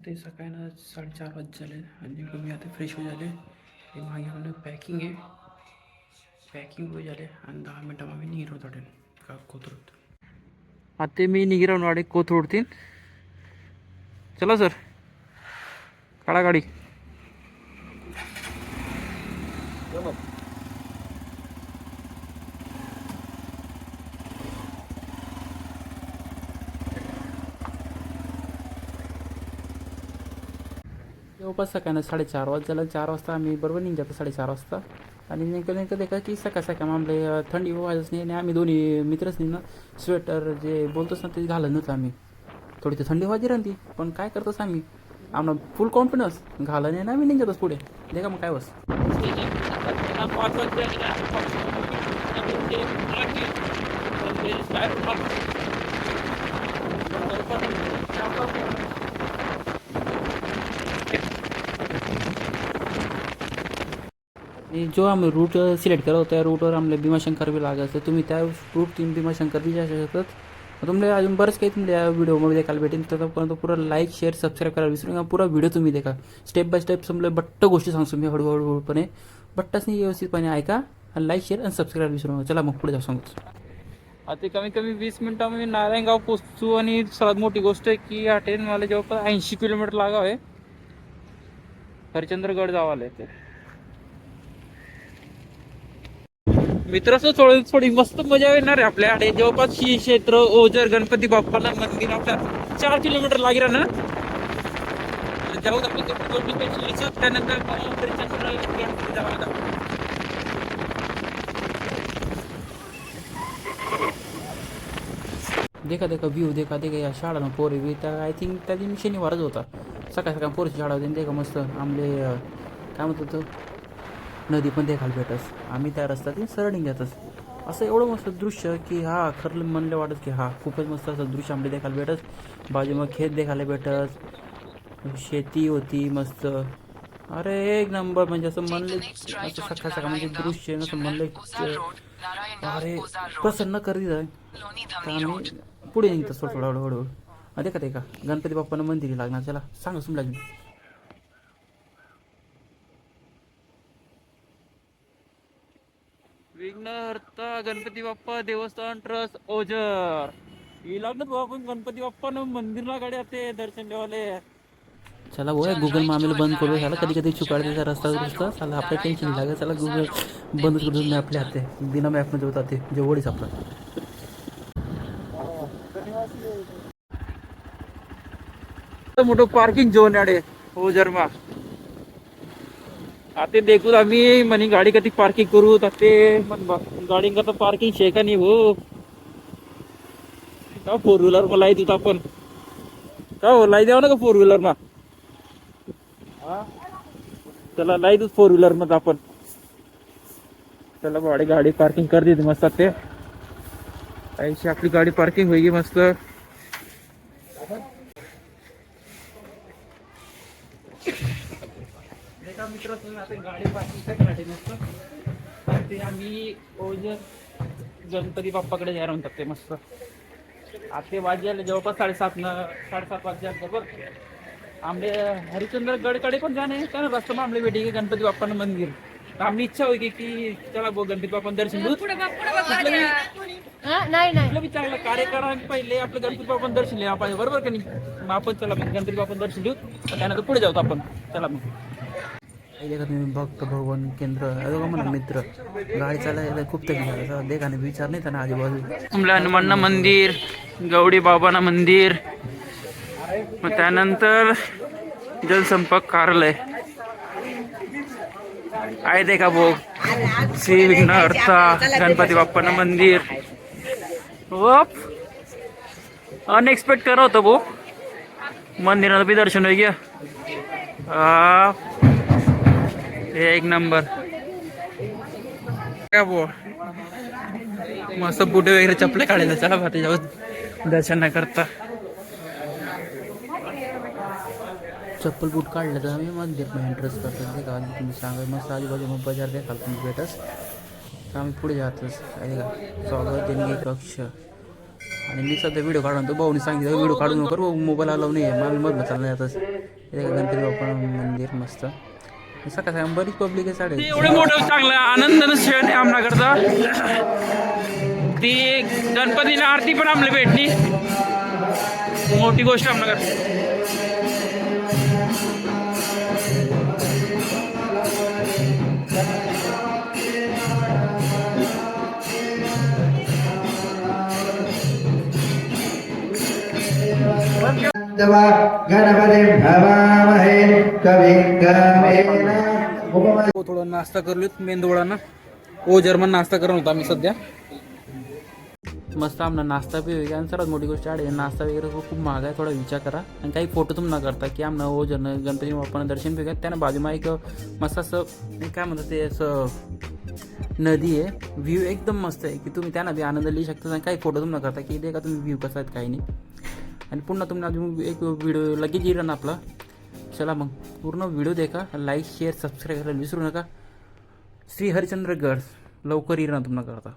ते सकाळी ना साडेचार वाज झाले आणि मी आता फ्रेश होऊ झाले हे मागे म्हणून पॅकिंग आहे. पॅकिंग होऊ झाले आणि दहा मिनटं आम्ही निघत होतो का कोथरूड. आता मी निघिरावून वाडे कोथरूडतीन चला सर काढा गाडी. जवळपास सकाळी साडेचार वाजताला चार वाजता आम्ही बरोबर निघतो साडेचार वाजता. आणि नेमकं नेमकं देखा की सकाळ सकाळ आमले थंडी व्हायच नाही आणि आम्ही दोन्ही मित्रच नाही ना स्वेटर जे बोलतोच ना ते घालत नव्हतं आम्ही. थोडी तर थंडी व्हायची राहते पण काय करतोस आम्ही? आम्हाला फुल कॉन्फिडन्स घाला नाही ना आम्ही निघतोच पुढे. देखा मग काय बस. जो आम्ही रूट सिलेक्ट करत त्या रूटवर आम्हाला भीमाशंकर बी लागायचं तुम्ही त्या रूट तीन भीमाशंकर बी जाऊ शकतात. तुम्हाला अजून बरंच काही तुमच्या व्हिडिओमध्ये देखायला भेटेल. तोपर्यंत पुरा लाईक शेअर सबस्क्राईब करायला विसरू नका. पुरा व्हिडिओ तुम्ही देखा. स्टेप बाय स्टेप समजा बट्ट गोष्टी सांगतो मी हळूहळूपणे. बट्टाच नाही व्यवस्थितपणे ऐका आणि लाईक शेअर आणि सबस्क्राईब विसरू नका. चला मग पुढे जाऊ सांगतो. आता कमीत कमी वीस मिनिटामध्ये नारायणगाव पोचतो आणि सर्वात मोठी गोष्ट आहे की या ट्रेन मला जवळपास ऐंशी किलोमीटर लागाव आहे. हरिचंद्रगड जावाला आहे ते मित्राचं थोडी थोडी मस्त मजा येणार आहे आपल्याकडे जवळपास ही क्षेत्र ओझर गणपती बाप्पाला मंदिर आपल्या चार किलोमीटर लागेल ना? जाऊ आपण त्यानंतर देखा देखा व्ह्यू देखा देखा या शाळा पोरे बी. त्या आय थिंक त्या दिवशी शनिवारच होता. सकाळ सकाळ पोरची शाळा होती देखा मस्त आमले काय म्हणत होतं नदी पण देखायला भेटस. आम्ही त्या रस्त्यातून सरळ निघतच असं एवढं मस्त दृश्य की हा खरं म्हणलं वाटत की हा खूपच मस्त असं दृश्य आमले देखायला भेटस. बाजू मग खेत देखायला भेटस. शेती होती मस्त. अरे एक नंबर म्हणजे असं म्हणले असं सकाळ सकाळ म्हणजे दृश्य असं म्हणलं अरे प्रसन्न करीत आहे. तर आम्ही पुढे निघतो थोडं थोडं हळूहळू. हळू ते का गणपती बाप्पानं मंदिरी लागणार चला सांगा सुम लागेल विघ्नहर्ता गणपती बाप्पा देवस्थान ट्रस्ट ओझर. ही लागत बाबा पण गणपती बाप्पा मंदिरला गाडी असते दर्शन देवाले. चला बोय गुगल मामेला बंद करू ह्याला कधी कधी चुकाळ त्याचा रस्ता रस्ता चला आपल्या टेन्शन लागत चला. गुगल बंद करून मॅपले हाते बिना मॅपमध्ये होतात ते जेवढीच आपलं मोठं पार्किंग झोन याडे हो जर्मा आता देखून आम्ही म्हणे गाडी कधी पार्किंग करू? तर ते गाडी करता पार्किंग शे का नाही हो? का फोर व्हीलर मला लाईत होता आपण? का हो लाई द्यावं ना का फोर व्हीलर मा चला लाई फोर व्हीलरमध्ये आपण. चला गाडी गाडी पार्किंग कर देते मस्त ते. ऐशी आपली गाडी पार्किंग होईगी मस्त. एका मित्र गाडी पार्किंग करण्यासाठी मस्त ते आम्ही ओझर गणपती बाप्पाकडे जायला म्हणतात ते मस्त. आता ते वाजले जवळपास साडेसात न साडेसात वाजले बरोबर आमले हरिश्चंद्र गडकडे पण जाणे का रस्ता मग आमले भेटी गणपती बाप्पानं मंदिर. तर आमली इच्छा होती की चला बो गणपती बाप्पा दर्शन घेऊ. हा, नाही चांगलं कार्य करा आणि पहिले आपलं गणपती बाप्पा दर्शन लिहा पाहिजे बरोबर का नाही? मग आपण चला गणपती बाप्पा दर्शन घेऊ. त्यानंतर पुढे जाऊ आपण. चला मग. देखा तुम्ही भक्त भगवान केंद्र म्हणा मित्र. गाडी चालायला खूप तरी देखा नाही विचार नाही त्यांना आजूबाजू. आपलं हनुमान मंदिर गौडी बाबाना मंदिर. मग त्यानंतर जलसंपर्क कार्यालय. आहे देखा भाऊ श्री विघ्न अर्था गणपती बाप्पाना मंदिर. वप! अनएक्सपेक्ट करा होतं भो. मंदिरात बी दर्शन होई गया हे एक नंबर. काय बो मस्त बुटे वगैरे चपले काढायला चला भात त्याच्यावर दर्शन न करता. चप्पल बूट काढलं तर आम्ही मंदिर एंट्रन्स करतो. ते का तुम्ही सांगा मस्त आजूबाजू मग बाजार देखाल तुम्ही भेटस. तर आम्ही पुढे जातोच. आहे का? स्वागत देणगी कक्ष. आणि मी सध्या व्हिडिओ काढून तो भाऊनी सांगितलं व्हिडिओ काढू नको मोबाईल अलाव नाही मग मामी मधलं चाललं जातच गणपती बाप्पा मंदिर मस्त. सकाळ सकाळ बरीच पब्लिक आहे साडे. एवढं मोठं चांगलं आनंदानं क्षण आहे आमनाकरता ती गणपतीला आरती पण आमला भेटली. मोठी गोष्ट आमनाकर गणपती भवामहे हो, थोडं नाश्ता करलोत मेंदोळानं ओ हो, जर्मन नाश्ता करणार होता आम्ही सध्या. मस्त आमना नाश्ता बी आणि सर्वात मोठी गोष्ट आहे नाश्ता वगैरे खूप महाग आहे थोडा विचार करा. आणि काही फोटो तुम्ही न करता की आमना ओ हो, जर्न गणपती बाप्पानं दर्शन बी त्यानं बाजूमा एक मस्त असं काय म्हणतात ते असं नदी आहे. व्ह्यू एकदम मस्त आहे की तुम्ही त्यांना बी आनंद लिहू शकता. आणि काही फोटो तुम्ही न करता की दे का तुम्ही व्ह्यू कसा आहेत काही नाही. आणि पुन्हा तुम्ही अजून एक व्हिडिओ लगेच येईल ना आपला. चला मग पूर्ण व्हिडिओ देखा लाईक शेअर सबस्क्राईब करायला विसरू नका. श्री हरिश्चंद्र गड लवकर येईल ना तुम्हाला करता